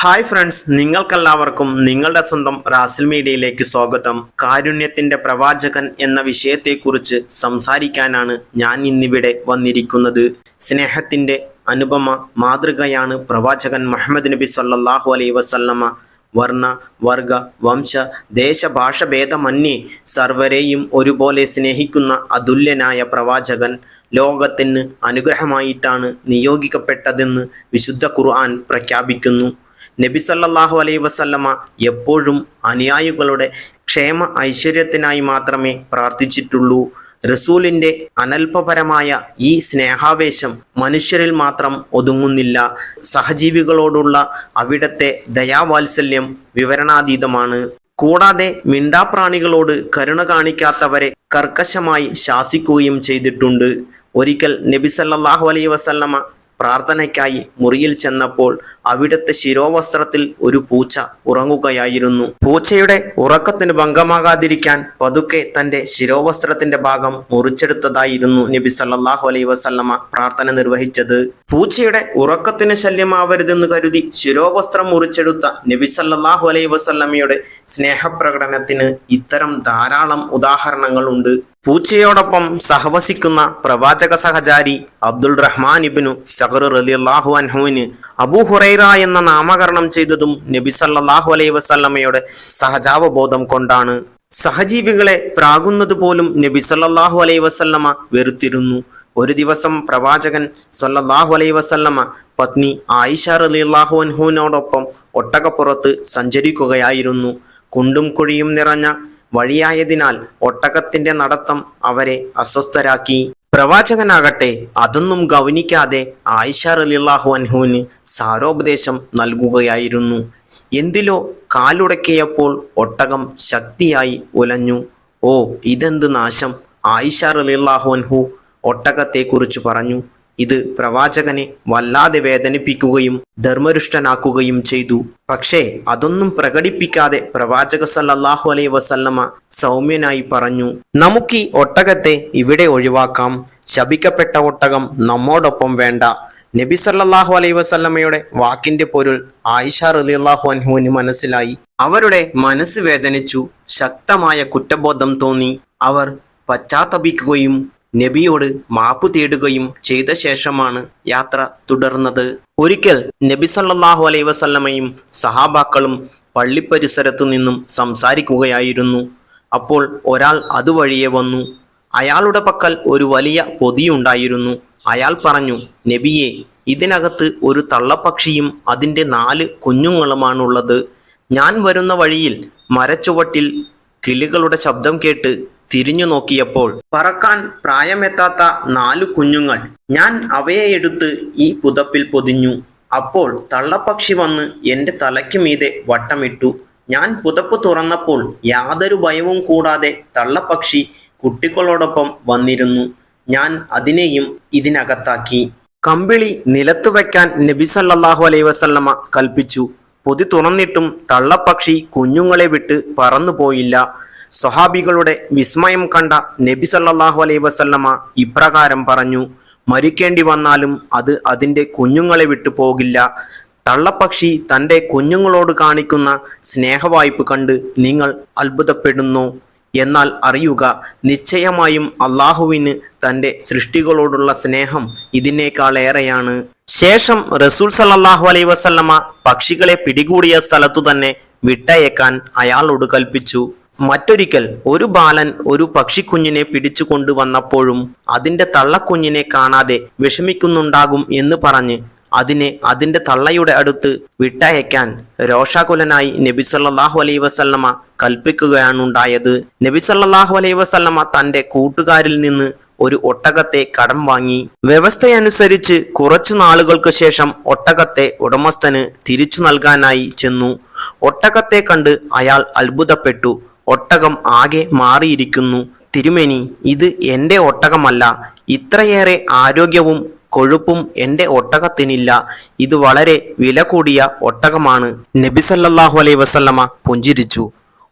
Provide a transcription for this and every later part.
Hi friends നിങ്ങൾക്കെല്ലാവർക്കും നിങ്ങളുടെ സ്വന്തം റാസിൽ മീഡിയയിലേക്ക് സ്വാഗതം. കാരുണ്യത്തിന്റെ പ്രവാചകൻ എന്ന വിഷയത്തെക്കുറിച്ച് സംസാരിക്കാനാണ് ഞാൻ ഇന്നിവിടെ വന്നിരിക്കുന്നത്. സ്നേഹത്തിന്റെ അനുപമ മാതൃകയാണ് പ്രവാചകൻ മുഹമ്മദ് നബി സല്ലാഹു അലൈ വസല്ലമ. വർണ വർഗ വംശ ദേശഭാഷ ഭേദമന്യേ സർവരെയും ഒരുപോലെ സ്നേഹിക്കുന്ന അതുല്യനായ പ്രവാചകൻ ലോകത്തിന് അനുഗ്രഹമായിട്ടാണ് നിയോഗിക്കപ്പെട്ടതെന്ന് വിശുദ്ധ ഖുർആൻ പ്രഖ്യാപിക്കുന്നു. നബി സല്ലല്ലാഹു അലൈഹി വസല്ലമ എപ്പോഴും അനുയായികളുടെ ക്ഷേമ ഐശ്വര്യത്തിനായി മാത്രമേ പ്രാർത്ഥിച്ചിട്ടുള്ളൂ. റസൂലിന്റെ അനൽപപരമായ ഈ സ്നേഹാവേശം മനുഷ്യരിൽ മാത്രം ഒതുങ്ങുന്നില്ല. സഹജീവികളോടുള്ള അവിടത്തെ ദയാവാത്സല്യം വിവരണാതീതമാണ്. കൂടാതെ മിണ്ടാപ്രാണികളോട് കരുണ കാണിക്കാത്തവരെ കർക്കശമായി ശാസിക്കുകയും ചെയ്തിട്ടുണ്ട്. ഒരിക്കൽ നബി സല്ലല്ലാഹു അലൈഹി വസല്ലമ പ്രാർത്ഥനയ്ക്കായി മുറിയിൽ ചെന്നപ്പോൾ അവിടുത്തെ ശിരോവസ്ത്രത്തിൽ ഒരു പൂച്ച ഉറങ്ങുകയായിരുന്നു. പൂച്ചയുടെ ഉറക്കത്തിന് ഭംഗമാകാതിരിക്കാൻ പതുക്കെ തന്റെ ശിരോവസ്ത്രത്തിന്റെ ഭാഗം മുറിച്ചെടുത്തതായിരുന്നു നബി സല്ലാഹു അലൈ വസല്ലമ പ്രാർത്ഥന നിർവഹിച്ചത്. പൂച്ചയുടെ ഉറക്കത്തിന് ശല്യമാവരുതെന്ന് കരുതി ശിരോവസ്ത്രം മുറിച്ചെടുത്ത നബി സല്ലാഹു അലൈ വസല്ലമയുടെ സ്നേഹപ്രകടനത്തിന് ഇത്തരം ധാരാളം ഉദാഹരണങ്ങളുണ്ട്. പൂച്ചയോടൊപ്പം സഹവസിക്കുന്ന പ്രവാചക സഹചാരി അബ്ദുൾ റഹ്മാൻ ഇബിനു സഹർ റലിയല്ലാഹു അൻഹുവിന് അബൂ ഹുറൈറ എന്ന നാമകരണം ചെയ്തതും നബി സല്ലാഹു അലൈ വസല്ലമയുടെ സഹജാവബോധം കൊണ്ടാണ്. സഹജീവികളെ പ്രാകുന്നത് പോലും നബി സല്ലാഹു അലൈ വസല്ലമ വെറുത്തിരുന്നു. ഒരു ദിവസം പ്രവാചകൻ സല്ലാഹു അലൈ വസല്ലമ പത്നി ആയിഷ റളിയല്ലാഹു അൻഹുവിനോടൊപ്പം ഒട്ടകപ്പുറത്ത് സഞ്ചരിക്കുകയായിരുന്നു. കുണ്ടും കുഴിയും നിറഞ്ഞ വഴിയായതിനാൽ ഒട്ടകത്തിന്റെ നടത്തം അവരെ അസ്വസ്ഥരാക്കി. പ്രവാചകനാകട്ടെ അതൊന്നും ഗൗനിക്കാതെ ആയിഷ റലിള്ളാഹു അൻഹുവിന് സാരോപദേശം നൽകുകയായിരുന്നു. എന്തിലോ കാലുടക്കിയപ്പോൾ ഒട്ടകം ശക്തിയായി ഉലഞ്ഞു. ഓ ഇതെന്ത് നാശം? ആയിഷ റലിള്ളാഹു അൻഹു ഒട്ടകത്തെക്കുറിച്ച് പറഞ്ഞു. ഇത് പ്രവാചകനെ വല്ലാതെ വേദനിപ്പിക്കുകയും ധർമ്മരുഷ്ടനാക്കുകയും ചെയ്തു. പക്ഷേ അതൊന്നും പ്രകടിപ്പിക്കാതെ പ്രവാചക സല്ലാഹു അലൈ വസല്ലമ സൗമ്യനായി പറഞ്ഞു നമുക്ക് ഈ ഒട്ടകത്തെ ഇവിടെ ഒഴിവാക്കാം. ശപിക്കപ്പെട്ട ഒട്ടകം നമ്മോടൊപ്പം വേണ്ട. നബി സല്ലാഹു അലൈ വസല്ലമ്മയുടെ വാക്കിന്റെ പൊരുൾ ആയിഷ റളിയല്ലാഹു അൻഹുവിന് മനസ്സിലായി. അവരുടെ മനസ്സ് വേദനിച്ചു. ശക്തമായ കുറ്റബോധം തോന്നി. അവർ പശ്ചാത്തപിക്കുകയും നബിയോട് മാപ്പ് തേടുകയും ചെയ്ത ശേഷമാണ് യാത്ര തുടർന്നത്. ഒരിക്കൽ നബി സല്ലാഹു അലൈ വസല്ലമയും സഹാബാക്കളും പള്ളിപ്പരിസരത്തു നിന്നും സംസാരിക്കുകയായിരുന്നു. അപ്പോൾ ഒരാൾ അതുവഴിയെ വന്നു. അയാളുടെ പക്കൽ ഒരു വലിയ പൊതിയുണ്ടായിരുന്നു. അയാൾ പറഞ്ഞു നബിയെ ഇതിനകത്ത് ഒരു തള്ളപ്പക്ഷിയും അതിന്റെ നാല് കുഞ്ഞുങ്ങളുമാണുള്ളത്. ഞാൻ വരുന്ന വഴിയിൽ മരച്ചുവട്ടിൽ കിളികളുടെ ശബ്ദം കേട്ട് തിരിഞ്ഞു നോക്കിയപ്പോൾ പറക്കാൻ പ്രായമെത്താത്ത നാലു കുഞ്ഞുങ്ങൾ. ഞാൻ അവയെ എടുത്ത് ഈ പുതപ്പിൽ പൊതിഞ്ഞു. അപ്പോൾ തള്ളപ്പക്ഷി വന്ന് എന്റെ തലയ്ക്ക് മീതെ വട്ടമിട്ടു. ഞാൻ പുതപ്പ് തുറന്നപ്പോൾ യാതൊരു ഭയവും കൂടാതെ തള്ളപ്പക്ഷി കുട്ടികളോടൊപ്പം വന്നിരുന്നു. ഞാൻ അതിനെയും ഇതിനകത്താക്കി. കമ്പിളി നിലത്തു വയ്ക്കാൻ നബി സല്ലാഹു അലൈ വസല്ലമ കൽപ്പിച്ചു. പൊതി തുറന്നിട്ടും തള്ളപ്പക്ഷി കുഞ്ഞുങ്ങളെ വിട്ട് പറന്നുപോയില്ല. സ്വഹാബികളുടെ വിസ്മയം കണ്ട നബി സല്ലാഹു അലൈ വസല്ലമ ഇപ്രകാരം പറഞ്ഞു മരിക്കേണ്ടി വന്നാലും അത് അതിന്റെ കുഞ്ഞുങ്ങളെ വിട്ടു പോകില്ല. തള്ളപ്പക്ഷി തന്റെ കുഞ്ഞുങ്ങളോട് കാണിക്കുന്ന സ്നേഹവായ്പ് കണ്ട് നിങ്ങൾ അത്ഭുതപ്പെടുന്നു. എന്നാൽ അറിയുക നിശ്ചയമായും അള്ളാഹുവിന് തന്റെ സൃഷ്ടികളോടുള്ള സ്നേഹം ഇതിനേക്കാളേറെയാണ് ശേഷം റസൂൽ സല്ലല്ലാഹു അലൈ വസല്ലമ പക്ഷികളെ പിടികൂടിയ സ്ഥലത്തു തന്നെ വിട്ടയക്കാൻ അയാളോട് കൽപ്പിച്ചു. മറ്റൊരിക്കൽ ഒരു ബാലൻ ഒരു പക്ഷിക്കുഞ്ഞിനെ പിടിച്ചു കൊണ്ടുവന്നപ്പോഴും അതിന്റെ തള്ളക്കുഞ്ഞിനെ കാണാതെ വിഷമിക്കുന്നുണ്ടാകും എന്ന് പറഞ്ഞ് അതിനെ അതിന്റെ തള്ളയുടെ അടുത്ത് വിട്ടയക്കാൻ രോഷാകുലനായി നബി സല്ലാഹു അലൈ വസല്ലമ കൽപ്പിക്കുകയാണുണ്ടായത്. നബി സല്ലാഹു അലൈ വസല്ലമ തന്റെ കൂട്ടുകാരിൽ നിന്ന് ഒരു ഒട്ടകത്തെ കടം വാങ്ങി. വ്യവസ്ഥയനുസരിച്ച് കുറച്ചു നാളുകൾക്ക് ശേഷം ഒട്ടകത്തെ ഉടമസ്ഥന് തിരിച്ചു നൽകാനായി ചെന്നു. ഒട്ടകത്തെ കണ്ട് അയാൾ അത്ഭുതപ്പെട്ടു. ഒട്ടകം ആകെ മാറിയിരിക്കുന്നു. തിരുമേനി ഇത് എന്റെ ഒട്ടകമല്ല. ഇത്രയേറെ ആരോഗ്യവും കൊഴുപ്പും എന്റെ ഒട്ടകത്തിനില്ല. ഇത് വളരെ വില കൂടിയ ഒട്ടകമാണ് നബിസല്ലാഹു അലൈ വസല്ലമ പുഞ്ചിരിച്ചു.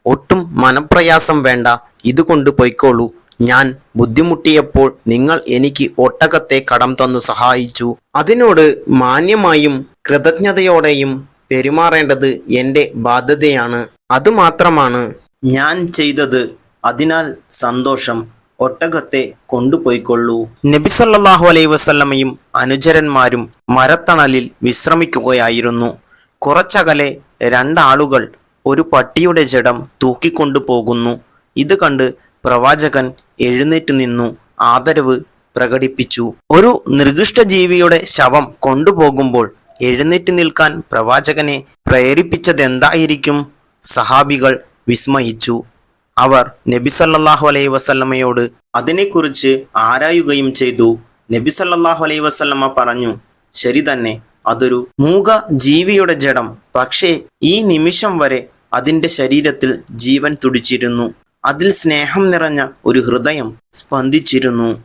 ഒട്ടും മനപ്രയാസം വേണ്ട. ഇത് കൊണ്ട് പൊയ്ക്കോളൂ. ഞാൻ ബുദ്ധിമുട്ടിയപ്പോൾ നിങ്ങൾ എനിക്ക് ഒട്ടകത്തെ കടം തന്നു സഹായിച്ചു. അതിനോട് മാന്യമായും കൃതജ്ഞതയോടെയും പെരുമാറേണ്ടത് എന്റെ ബാധ്യതയാണ്. അതുമാത്രമാണ് ഞാൻ ചെയ്തത് അതിനാൽ സന്തോഷം ഒട്ടകത്തെ കൊണ്ടുപോയിക്കൊള്ളൂ. നബിസല്ലാഹു അലൈഹി വസല്ലമയും അനുചരന്മാരും മരത്തണലിൽ വിശ്രമിക്കുകയായിരുന്നു. കുറച്ചകലെ രണ്ടാളുകൾ ഒരു പട്ടിയുടെ ജഡം തൂക്കിക്കൊണ്ടു പോകുന്നു ഇത് കണ്ട് പ്രവാചകൻ എഴുന്നേറ്റ് നിന്നു ആദരവ് പ്രകടിപ്പിച്ചു. ഒരു നിർഗിഷ്ട ജീവിയുടെ ശവം കൊണ്ടുപോകുമ്പോൾ എഴുന്നേറ്റ് നിൽക്കാൻ പ്രവാചകനെ പ്രേരിപ്പിച്ചതെന്തായിരിക്കും? സഹാബികൾ വിസ്മയിച്ചു. അവർ നബിസല്ലാഹു അലൈഹി വസല്ലമയോട് അതിനെക്കുറിച്ച് ആരായുകയും ചെയ്തു. നബിസല്ലാഹു അലൈഹി വസല്ലമ പറഞ്ഞു ശരി തന്നെ അതൊരു മൂക ജീവിയുടെ ജഡം. പക്ഷേ ഈ നിമിഷം വരെ അതിന്റെ ശരീരത്തിൽ ജീവൻ തുടിച്ചിരുന്നു. അതിൽ സ്നേഹം നിറഞ്ഞ ഒരു ഹൃദയം സ്പന്ദിച്ചിരുന്നു.